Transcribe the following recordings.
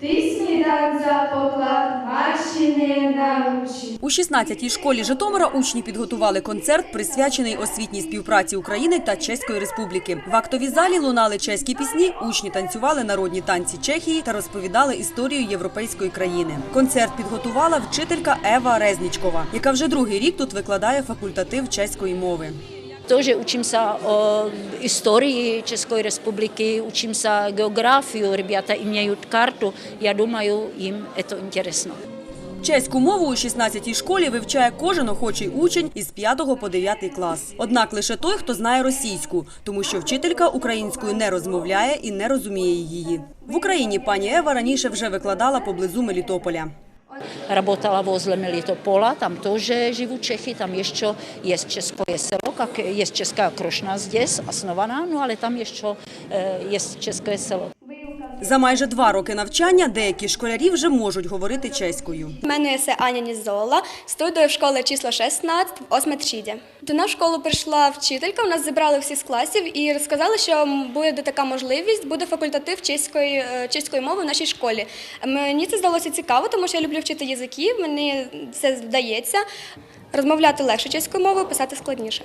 Ти за поклад, не наручі. У 16-й школі Житомира учні підготували концерт, присвячений освітній співпраці України та Чеської Республіки. В актовій залі лунали чеські пісні, учні танцювали народні танці Чехії та розповідали історію європейської країни. Концерт підготувала вчителька Ева Резнічкова, яка вже другий рік тут викладає факультатив чеської мови. Тоже učím se o historii České republiky, učím se geografii, ребята имеют карту, я думаю, им это интересно. Чеську мову у 16-й школі вивчає кожен охочий учень із 5 по 9 клас. Однак лише той, хто знає російську, тому що вчителька українською не розмовляє і не розуміє її. В Україні пані Ева раніше вже викладала поблизу Мелітополя. Работала возле Melitopola, tam тоже живут Čechy, tam ještě je české selo, как je česká Krošna здесь основана, no ale tam ještě eh, je české село. За майже два роки навчання деякі школярі вже можуть говорити чеською. Мене це Аня Нізола, студію в школі число 16 в 8. До нас в школу прийшла вчителька, у нас зібрали всі з класів і розказали, що буде така можливість, буде факультатив чеської, е, чеської мови в нашій школі. Мені це здалося цікаво, тому що я люблю вчити язики, мені це вдається. Розмовляти легше чеською мовою, писати складніше.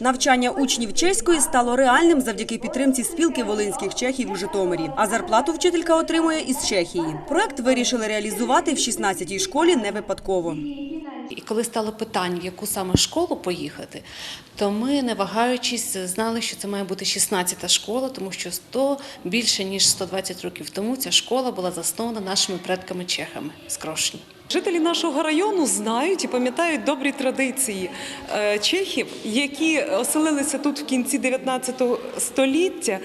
Навчання учнів чеської стало реальним завдяки підтримці спілки волинських чехів у Житомирі. А зарплату вчителька отримує із Чехії. Проект вирішили реалізувати в 16-й школі не випадково. І коли стало питання, в яку саме школу поїхати, то ми, не вагаючись, знали, що це має бути 16-та школа, тому що 100, більше ніж 120 років тому ця школа була заснована нашими предками-чехами з Крошні. Жителі нашого району знають і пам'ятають добрі традиції е, чехів, які оселилися тут в кінці 19 століття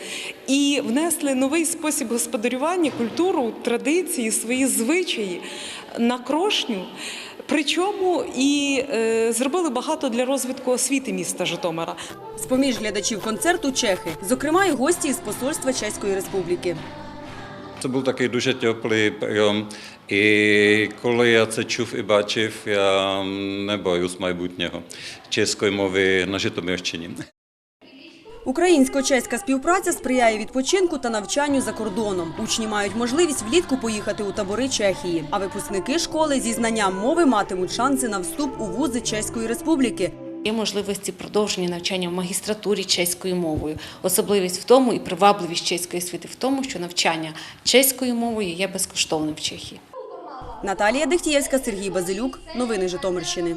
і внесли новий спосіб господарювання, культуру, традиції, свої звичаї на крошню. Причому і е, зробили багато для розвитку освіти міста Житомира. З-поміж глядачів концерту чехи, зокрема і гості із посольства Чеської Республіки. Це був такий дуже теплий прийом. І коли я це чув і бачив, я не боюсь майбутнього чеської мови на Житомирщині. Українсько-чеська співпраця сприяє відпочинку та навчанню за кордоном. Учні мають можливість влітку поїхати у табори Чехії, а випускники школи зі знанням мови матимуть шанси на вступ у вузи Чеської Республіки. Є можливості продовження навчання в магістратурі чеською мовою. Особливість в тому і привабливість чеської освіти в тому, що навчання чеською мовою є безкоштовним в Чехії. Наталія Дехтієвська, Сергій Базилюк. Новини Житомирщини.